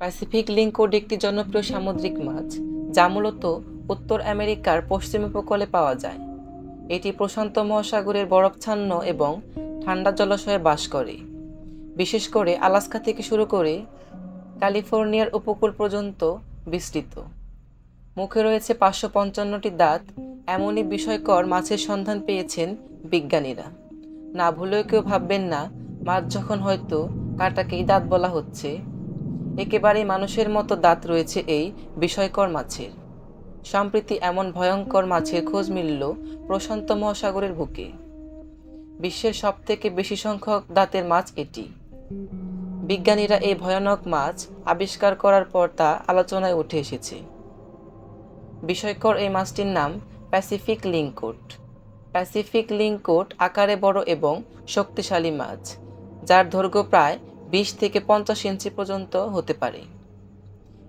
Pacific লিঙ্কোড একটি জনপ্রিয় সামুদ্রিক মাছ, যা মূলত উত্তর আমেরিকার পশ্চিম উপকূলে পাওয়া যায়। এটি প্রশান্ত মহাসাগরের বরফছান্ন এবং ঠান্ডা জলাশয়ে বাস করে। বিশেষ করে আলাস্কা থেকে শুরু করে ক্যালিফোর্নিয়ার উপকূল পর্যন্ত বিস্তৃত। মুখে রয়েছে পাঁচশো পঞ্চান্নটি দাঁত, এমনই বিষয়কর মাছের সন্ধান পেয়েছেন বিজ্ঞানীরা। না ভুলেও কেউ ভাববেন না, মাছ যখন হয়তো কাটাকেই দাঁত বলা হচ্ছে একেবারেই মানুষের মতো দাঁত রয়েছে এই বিষয়কর মাছের। সম্প্রতি এমন ভয়ঙ্কর মাছের খোঁজ মিলল প্রশান্ত মহাসাগরের বুকে। বিশ্বের সবথেকে বেশি সংখ্যক দাঁতের মাছ এটি। বিজ্ঞানীরা এই ভয়ানক মাছ আবিষ্কার করার পর তা আলোচনায় উঠে এসেছে। বিষয়কর এই মাছটির নাম প্যাসিফিক লিঙ্কোট প্যাসিফিক লিঙ্কোট আকারে বড় এবং শক্তিশালী মাছ, যার দৈর্ঘ্য প্রায় বিশ থেকে পঞ্চাশ ইঞ্চি পর্যন্ত হতে পারে।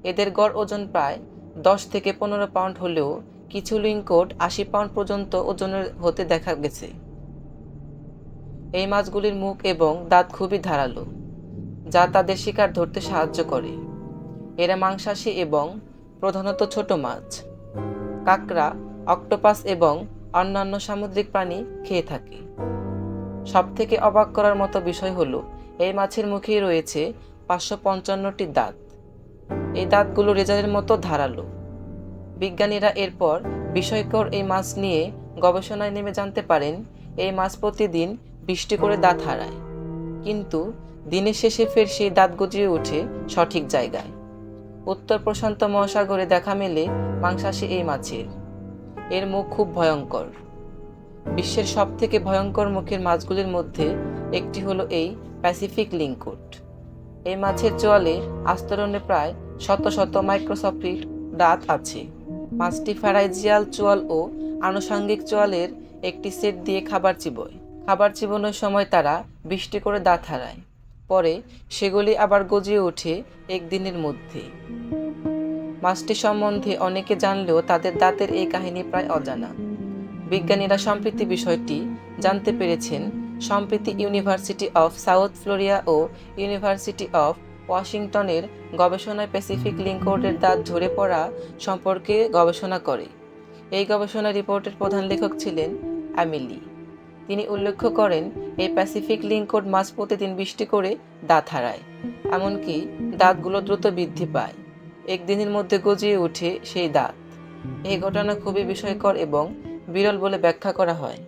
এদের গড় ওজন প্রায় দশ থেকে পনেরো পাউন্ড হলেও কিছু লিঙ্কোট আশি পাউন্ড পর্যন্ত ওজনের হতে দেখা গেছে। এই মাছগুলির মুখ এবং দাঁত খুবই ধারালো, যা তাদের শিকার ধরতে সাহায্য করে। এরা মাংসাশী এবং প্রধানত ছোট মাছ, কাঁকড়া, অক্টোপাস এবং অন্যান্য সামুদ্রিক প্রাণী খেয়ে থাকে। সবথেকে অবাক করার মতো বিষয় হলো এই মাছের মুখেই রয়েছে পাঁচশো পঞ্চান্নটি দাঁত। এই দাঁতগুলো রেজারের মতো ধারালো। বিজ্ঞানীরা এরপর বিষয়কর এই মাছ নিয়ে গবেষণায় নেমে জানতে পারেন, এই মাছ প্রতিদিন বৃষ্টি করে দাঁত হারায়। কিন্তু দিনের শেষে ফের সেই দাঁত গজিয়ে ওঠে সঠিক জায়গায়। উত্তর প্রশান্ত মহাসাগরে দেখা মেলে মাংসাশী এই মাছের। এর মুখ খুব ভয়ঙ্কর। বিশ্বের সবথেকে ভয়ঙ্কর মুখের মাছগুলির মধ্যে একটি হলো এই প্যাসিফিক লিঙ্কুট এই মাছের চোয়ালে আস্তরণে প্রায় শত শত মাইক্রোসফ্টিক দাঁত আছে। মাছটি ফ্যারাইজিয়াল চোয়াল ও আনুষঙ্গিক চোয়ালের একটি সেট দিয়ে খাবার চিবোয়। খাবার চিবানোর সময় তারা বৃষ্টি করে দাঁত হারায়। পরে সেগুলি আবার গজিয়ে ওঠে একদিনের মধ্যে। মাছটি সম্বন্ধে অনেকে জানলেও তাদের দাঁতের এই কাহিনী প্রায় অজানা। বিজ্ঞানীরা সম্প্রীতি বিষয়টি জানতে পেরেছেন। সম্প্রীতি ইউনিভার্সিটি অফ সাউথ ফ্লোরিয়া ও ইউনিভার্সিটি অফ ওয়াশিংটনের গবেষণায় প্যাসিফিক লিঙ্কোডের দাঁত ঝরে পড়া সম্পর্কে গবেষণা করে। এই গবেষণা রিপোর্টের প্রধান লেখক ছিলেন অ্যামিলি। তিনি উল্লেখ করেন, এই প্যাসিফিক লিঙ্কোড মাছ প্রতিদিন বৃষ্টি করে দাঁত হারায়, এমনকি দাঁতগুলো দ্রুত বৃদ্ধি পায়। একদিনের মধ্যে গজিয়ে ওঠে সেই দাঁত। এই ঘটনা খুবই বিস্ময়কর এবং বিরল বলে ব্যাখ্যা করা হয়।